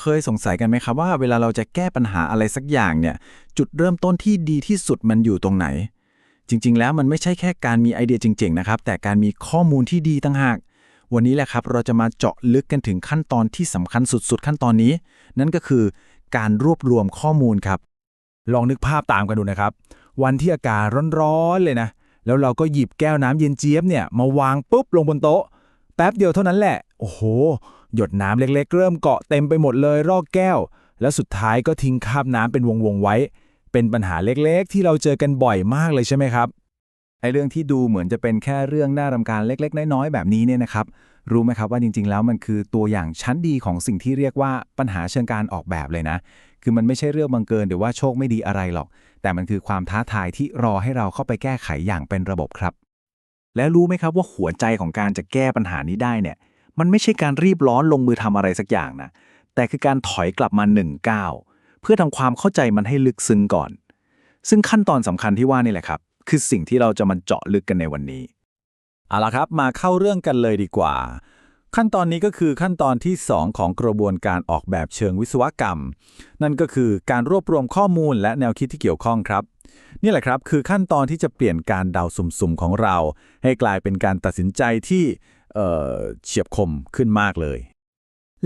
เคยสงสัยกันไหมครับว่าเวลาเราจะแก้ปัญหาอะไรสักอย่างเนี่ย จุดเริ่มต้นที่ดีที่สุดมันอยู่ตรงไหน จริง ๆ แล้วมันไม่ใช่แค่การมีไอเดียเจ๋งๆ นะครับ แต่การมีข้อมูลที่ดีต่างหาก วันนี้แหละครับ เราจะมาเจาะลึกกันถึงขั้นตอนที่สำคัญสุด ๆ ขั้นตอนนี้ นั่นก็คือการรวบรวมข้อมูลครับ ลองนึกภาพตามกันดูนะครับ วันที่อากาศร้อนๆเลยนะ แล้วเราก็หยิบแก้วน้ำเย็นเจี๊ยบเนี่ยมาวางปุ๊บลงบนโต๊ะ แป๊บเดียวเท่านั้นแหละ โอ้โห หยดน้ำเล็กๆ เริ่มเกาะเต็มไปหมดเลยรอบแก้ว แล้วสุดท้ายก็ทิ้งคราบน้ำเป็นวงๆไว้ เป็นปัญหาเล็กๆ ที่เราเจอกันบ่อยมากเลยใช่ไหมครับไอเรื่องที่ดูเหมือนจะเป็นแค่เรื่องน่ารำคาญเล็ก ๆ น้อยๆแบบนี้เนี่ยนะครับ รู้ไหมครับว่าจริง ๆ แล้วมันคือตัวอย่างชั้นดีของสิ่งที่เรียกว่าปัญหาเชิงการออกแบบเลยนะ คือมันไม่ใช่เรื่องบังเกินหรือว่าโชคไม่ดีอะไรหรอก แต่มันคือความท้าทายที่รอให้เราเข้าไปแก้ไขอย่างเป็นระบบครับ แล้วรู้ไหมครับว่าหัวใจของการจะแก้ปัญหานี้ได้เนี่ย มันไม่ใช่การรีบร้อนลงมือทำอะไรสักอย่างนะ แต่คือการถอยกลับมาหนึ่งก้าวเพื่อทำความเข้าใจมันให้ลึกซึ้งก่อน ซึ่งขั้นตอนสำคัญที่ว่านี่แหละครับ คือสิ่งที่เราจะมาเจาะลึกกันในวันนี้ เอาละครับ มาเข้าเรื่องกันเลยดีกว่า ขั้นตอนนี้ก็คือขั้นตอนที่ 2 ของกระบวนการออกแบบเชิงวิศวกรรม นั่นก็คือการรวบรวมข้อมูลและแนวคิดที่เกี่ยวข้องครับนี่แหละครับ คือขั้นตอนที่จะเปลี่ยนการเดาสุ่มๆของเรา ให้กลายเป็นการตัดสินใจที่ เฉียบคมขึ้นมากเลย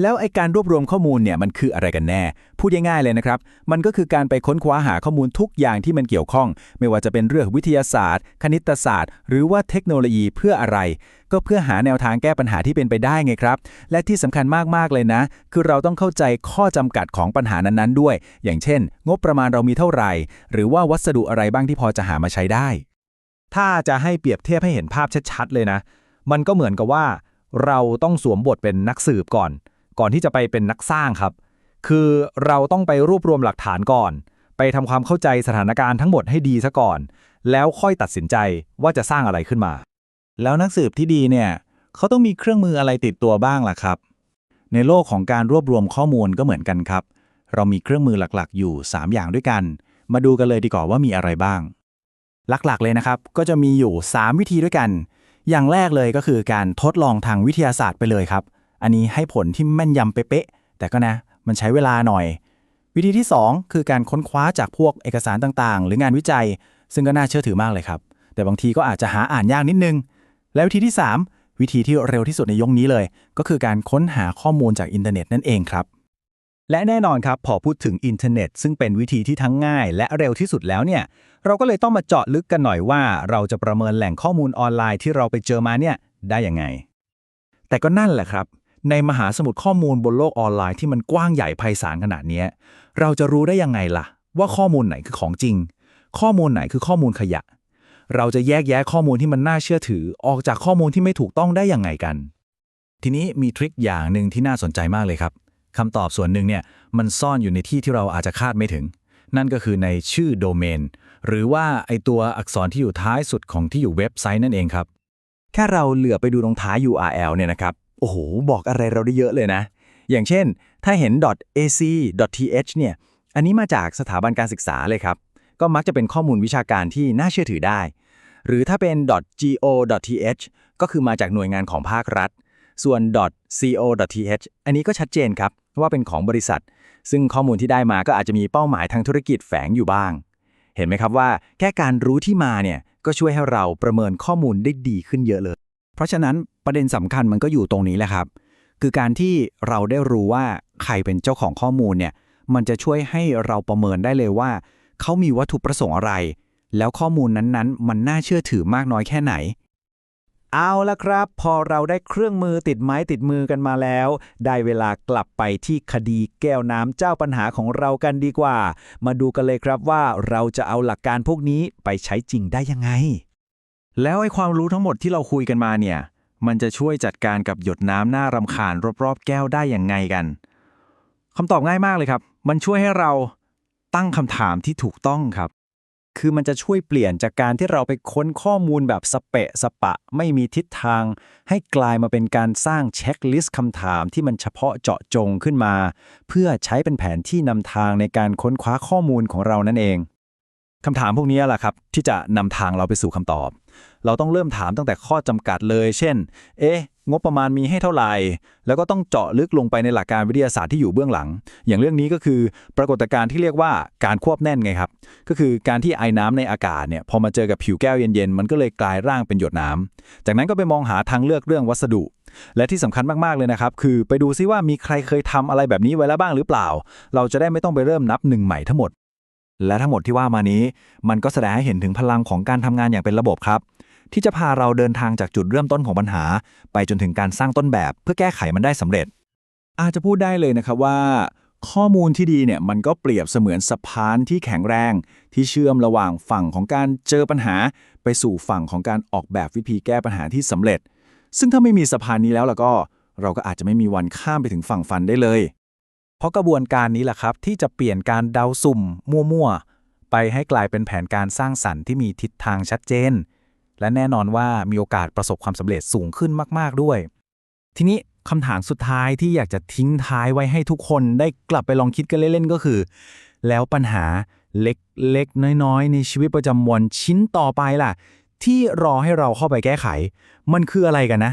แล้วไอการรวบรวมข้อมูลเนี่ยมันคืออะไรกันแน่ พูดง่ายๆเลยนะครับ มันก็คือการไปค้นคว้าหาข้อมูลทุกอย่างที่มันเกี่ยวข้อง ไม่ว่าจะเป็นเรื่องวิทยาศาสตร์ คณิตศาสตร์ หรือว่าเทคโนโลยีเพื่ออะไร ก็เพื่อหาแนวทางแก้ปัญหาที่เป็นไปได้ไงครับ และที่สำคัญมากๆเลยนะ คือเราต้องเข้าใจข้อจำกัดของปัญหานั้นๆด้วย อย่างเช่น งบประมาณเรามีเท่าไหร่ หรือว่าวัสดุอะไรบ้างที่พอจะหามาใช้ได้ ถ้าจะให้เปรียบเทียบให้เห็นภาพชัดๆเลยนะ มันก็เหมือนกับว่า เราต้องสวมบทเป็นนักสืบก่อน ก่อนที่จะไปเป็นนักสร้างครับ คือเราต้องไปรวบรวมหลักฐานก่อน ไปทำความเข้าใจสถานการณ์ทั้งหมดให้ดีซะก่อน แล้วค่อยตัดสินใจว่าจะสร้างอะไรขึ้นมา แล้วนักสืบที่ดีเนี่ยเขาต้องมีเครื่องมืออะไรติดตัวบ้างล่ะครับ ในโลกของการรวบรวมข้อมูลก็เหมือนกันครับ เรามีเครื่องมือหลักๆ อยู่ 3 อย่างด้วยกัน มาดูกันเลยดีกว่าว่ามีอะไรบ้าง หลักๆเลยนะครับ ก็จะมีอยู่ 3 วิธีด้วยกัน อย่างแรกเลยก็คือการทดลองทางวิทยาศาสตร์ไปเลยครับ อันนี้ให้ผลที่แม่นยำเป๊ะแต่ก็นะ มันใช้เวลาหน่อย วิธีที่ 2 คือการค้นคว้าจากพวกเอกสารต่างๆ หรืองานวิจัย ซึ่งก็น่าเชื่อถือมากเลยครับ แต่บางทีก็อาจจะหาอ่านยากนิดนึง แล้ววิธีที่ 3 วิธีที่เร็วที่สุดในยงนี้เลย ก็คือการค้นหาข้อมูลจากอินเทอร์เน็ตนั่นเองครับและแน่นอนครับ พอพูดถึงอินเทอร์เน็ต ซึ่งเป็นวิธีที่ทั้งง่ายและเร็วที่สุดแล้วเนี่ย เราก็เลยต้องมาเจาะลึกกันหน่อยว่า เราจะประเมินแหล่งข้อมูลออนไลน์ที่เราไปเจอมาเนี่ยได้ยังไง แต่ก็นั่นแหละครับ ในมหาสมุทรข้อมูลบนโลกออนไลน์ที่มันกว้างใหญ่ไพศาลขนาดนี้เราจะรู้ได้ยังไงล่ะ ว่าข้อมูลไหนคือของจริง ข้อมูลไหนคือข้อมูลขยะ เราจะแยกแยะข้อมูลที่มันน่าเชื่อถือ ออกจากข้อมูลที่ไม่ถูกต้องได้ยังไงกัน ทีนี้มีทริคอย่างหนึ่งที่น่าสนใจมากเลยครับคำตอบส่วนหนึ่งเนี่ยมันซ่อนอยู่ในที่ที่เราอาจจะคาดไม่ถึง นั่นก็คือในชื่อโดเมน หรือว่าไอตัวอักษรที่อยู่ท้ายสุดของที่อยู่เว็บไซต์นั่นเองครับ แค่เราเหลือไปดูตรงท้าย URL เนี่ยนะครับ โอ้โห บอกอะไรเราได้เยอะเลยนะ อย่างเช่น ถ้าเห็น .ac.th เนี่ย อันนี้มาจากสถาบันการศึกษาเลยครับ ก็มักจะเป็นข้อมูลวิชาการที่น่าเชื่อถือได้ หรือถ้าเป็น .go.th ก็คือมาจากหน่วยงานของภาครัฐ ส่วน .co.th อันนี้ก็ชัดเจนครับว่าเป็นของบริษัท ซึ่งข้อมูลที่ได้มาก็อาจจะมีเป้าหมายทางธุรกิจแฝงอยู่บ้าง เห็นไหมครับว่าแค่การรู้ที่มาเนี่ยก็ช่วยให้เราประเมินข้อมูลได้ดีขึ้นเยอะเลย เพราะฉะนั้นประเด็นสำคัญมันก็อยู่ตรงนี้แหละครับ คือการที่เราได้รู้ว่าใครเป็นเจ้าของข้อมูลเนี่ยมันจะช่วยให้เราประเมินได้เลยว่า เขามีวัตถุประสงค์อะไร แล้วข้อมูลนั้นๆ มันน่าเชื่อถือมากน้อยแค่ไหน เอาละครับ พอเราได้เครื่องมือติดไม้ติดมือกันมาแล้ว ได้เวลากลับไปที่คดีแก้วน้ำเจ้าปัญหาของเรากันดีกว่า มาดูกันเลยครับว่าเราจะเอาหลักการพวกนี้ไปใช้จริงได้ยังไง แล้วไอ้ความรู้ทั้งหมดที่เราคุยกันมาเนี่ย มันจะช่วยจัดการกับหยดน้ำหน้ารำคาญรอบๆ แก้วได้อย่างไงกันคำตอบง่ายมากเลยครับ มันช่วยให้เราตั้งคำถามที่ถูกต้องครับ คือมันจะช่วยเปลี่ยนจากการที่เราไปค้นข้อมูลแบบสเปะสปะ ไม่มีทิศทาง ให้กลายมาเป็นการสร้างเช็คลิสต์คำถามที่มันเฉพาะเจาะจงขึ้นมา เพื่อใช้เป็นแผนที่นำทางในการค้นคว้าข้อมูลของเรานั่นเองคำถามพวกนี้แหละครับที่จะนำทางเราไปสู่คำตอบ เราต้องเริ่มถามตั้งแต่ข้อจำกัดเลย เช่น เอ๊ะ งบประมาณมีให้เท่าไหร่ แล้วก็ต้องเจาะลึกลงไปในหลักการวิทยาศาสตร์ที่อยู่เบื้องหลัง อย่างเรื่องนี้ก็คือปรากฏการณ์ที่เรียกว่าการควบแน่นไงครับ ก็คือการที่ไอ้น้ำในอากาศเนี่ยพอมาเจอกับผิวแก้วเย็นๆ มันก็เลยกลายร่างเป็นหยดน้ำจากนั้นก็ไปมองหาทางเลือกเรื่องวัสดุ และที่สำคัญมากๆเลยนะครับ คือไปดูซิว่ามีใครเคยทำอะไรแบบนี้ไว้แล้วบ้างหรือเปล่า เราจะได้ไม่ต้องไปเริ่มนับหนึ่งใหม่ทั้งหมดและทั้งหมดที่ว่ามานี้ มันก็แสดงให้เห็นถึงพลังของการทำงานอย่างเป็นระบบครับ ที่จะพาเราเดินทางจากจุดเริ่มต้นของปัญหา ไปจนถึงการสร้างต้นแบบ เพื่อแก้ไขมันได้สำเร็จ อาจจะพูดได้เลยนะครับว่า ข้อมูลที่ดีเนี่ยมันก็เปรียบเสมือนสะพานที่แข็งแรง ที่เชื่อมระหว่างฝั่งของการเจอปัญหา ไปสู่ฝั่งของการออกแบบวิธีแก้ปัญหาที่สำเร็จ ซึ่งถ้าไม่มีสะพานนี้แล้วล่ะก็ เราก็อาจจะไม่มีวันข้ามไปถึงฝั่งฝันได้เลย เพราะกระบวนการนี้แหละครับที่จะเปลี่ยนการเดาสุ่ม มั่วๆไปให้กลายเป็นแผนการสร้างสรรค์ที่มีทิศทางชัดเจน และแน่นอนว่ามีโอกาสประสบความสำเร็จสูงขึ้นมาก ๆ ด้วย ทีนี้คำถามสุดท้ายที่อยากจะทิ้งท้ายไว้ให้ทุกคนได้กลับไปลองคิดกันเล่น ๆ ก็คือ แล้วปัญหาเล็ก ๆ น้อย ๆ ในชีวิตประจำวันชิ้นต่อไปล่ะ ที่รอให้เราเข้าไปแก้ไข มันคืออะไรกันนะ